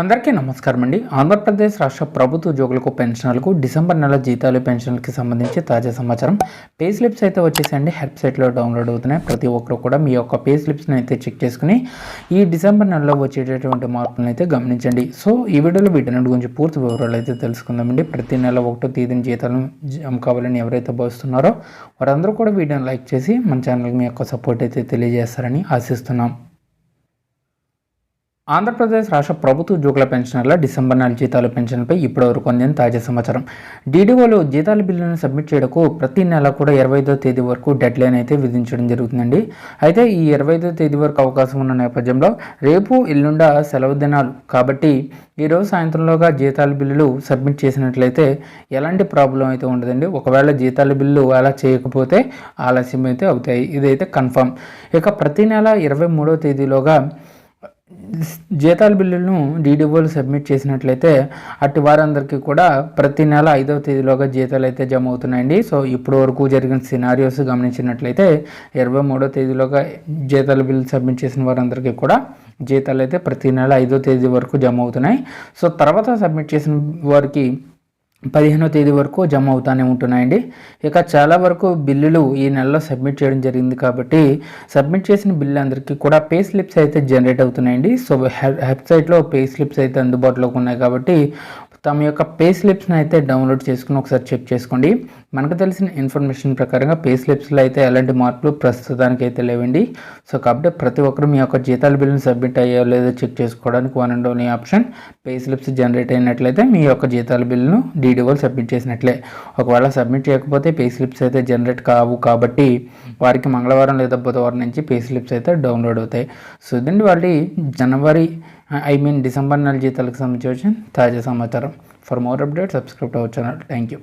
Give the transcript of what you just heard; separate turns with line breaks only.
అందరికీ నమస్కారం అండి. ఆంధ్రప్రదేశ్ రాష్ట్ర ప్రభుత్వ ఉద్యోగులకు పెన్షనర్లకు డిసెంబర్ నెల జీతాలు పెన్షన్లకి సంబంధించి తాజా సమాచారం. పే స్లిప్స్ అయితే వచ్చేసండి. వెబ్సైట్లో డౌన్లోడ్ అవుతున్నాయి. ప్రతి ఒక్కరు కూడా మీ యొక్క పే స్లిప్స్ని అయితే చెక్ చేసుకుని ఈ డిసెంబర్ నెలలో వచ్చేటటువంటి మార్పులను అయితే గమనించండి. సో ఈ వీడియోలో వీటన్నిటి గురించి పూర్తి వివరాలు అయితే తెలుసుకుందామండి. ప్రతి నెల ఒకటో తేదీన జీతాలను జమ కావాలని ఎవరైతే భావిస్తున్నారో వారందరూ కూడా వీడియోని లైక్ చేసి మన ఛానల్కి మీ యొక్క సపోర్ట్ అయితే తెలియజేస్తారని ఆశిస్తున్నాం. ఆంధ్రప్రదేశ్ రాష్ట్ర ప్రభుత్వ ఉద్యోగుల పెన్షనర్ల డిసెంబర్ నెల జీతాల పెన్షన్పై ఇప్పటివరకు అందిన తాజా సమాచారం. డీడీఓలు జీతాల బిల్లులను సబ్మిట్ చేయడకు ప్రతి నెల కూడా ఇరవై ఐదో తేదీ వరకు డెడ్ లైన్ అయితే విధించడం జరుగుతుందండి. అయితే ఈ ఇరవై ఐదో తేదీ వరకు అవకాశం ఉన్న నేపథ్యంలో రేపు ఎల్లుండ సెలవు దినాలు. కాబట్టి ఈరోజు సాయంత్రంలోగా జీతాల బిల్లులు సబ్మిట్ చేసినట్లయితే ఎలాంటి ప్రాబ్లం అయితే ఉండదండి. ఒకవేళ జీతాల బిల్లు అలా చేయకపోతే ఆలస్యం అయితే అవుతాయి. ఇదైతే కన్ఫర్మ్ ఇక ప్రతి నెల ఇరవై మూడో తేదీలోగా జీతాల బిల్లులను డీడీఓలు సబ్మిట్ చేసినట్లయితే అటు వారందరికీ కూడా ప్రతి నెల ఐదవ తేదీలోగా జీతాలు అయితే జమ అవుతున్నాయండి. సో ఇప్పటి వరకు జరిగిన సినారియోస్ గమనించినట్లయితే ఇరవై మూడో తేదీలోగా జీతాల బిల్లు సబ్మిట్ చేసిన వారందరికీ కూడా జీతాలు అయితే ప్రతి నెల ఐదో తేదీ వరకు జమ అవుతున్నాయి. సో తర్వాత సబ్మిట్ చేసిన వారికి పదిహేనో తేదీ వరకు జమ అవుతానే ఉంటున్నాయండి. ఇక చాలా వరకు బిల్లులు ఈ నెలలో సబ్మిట్ చేయడం జరిగింది కాబట్టి సబ్మిట్ చేసిన బిల్లు అందరికీ కూడా పే స్లిప్స్ అయితే జనరేట్ అవుతున్నాయండి. సో వెబ్సైట్లో పే స్లిప్స్ అయితే అందుబాటులోకి ఉన్నాయి కాబట్టి తమ యొక్క పే స్లిప్స్ని అయితే డౌన్లోడ్ చేసుకుని ఒకసారి చెక్ చేసుకోండి. మనకు తెలిసిన ఇన్ఫర్మేషన్ ప్రకారంగా పే స్లిప్స్లో అయితే ఎలాంటి మార్పులు ప్రస్తుతానికి అయితే లేవండి. సో కాబట్టి ప్రతి ఒక్కరు మీ యొక్క జీతాల బిల్లుని సబ్మిట్ అయ్యో లేదో చెక్ చేసుకోవడానికి one and only option pay slips generate అయినట్లయితే మీ యొక్క జీతాల బిల్లును డీడీఓలు సబ్మిట్ చేసినట్లే. ఒకవేళ సబ్మిట్ చేయకపోతే పే స్లిప్స్ అయితే జనరేట్ కావు కాబట్టి వారికి మంగళవారం లేదా బుధవారం నుంచి పే స్లిప్స్ అయితే డౌన్లోడ్ అవుతాయి. సో ఇదండి వాళ్ళు జనవరి ఐ మీన్ డిసెంబర్ నెల జీతాలకు సంబంధించి తాజా సమాచారం. For more update subscribe our channel. Thank you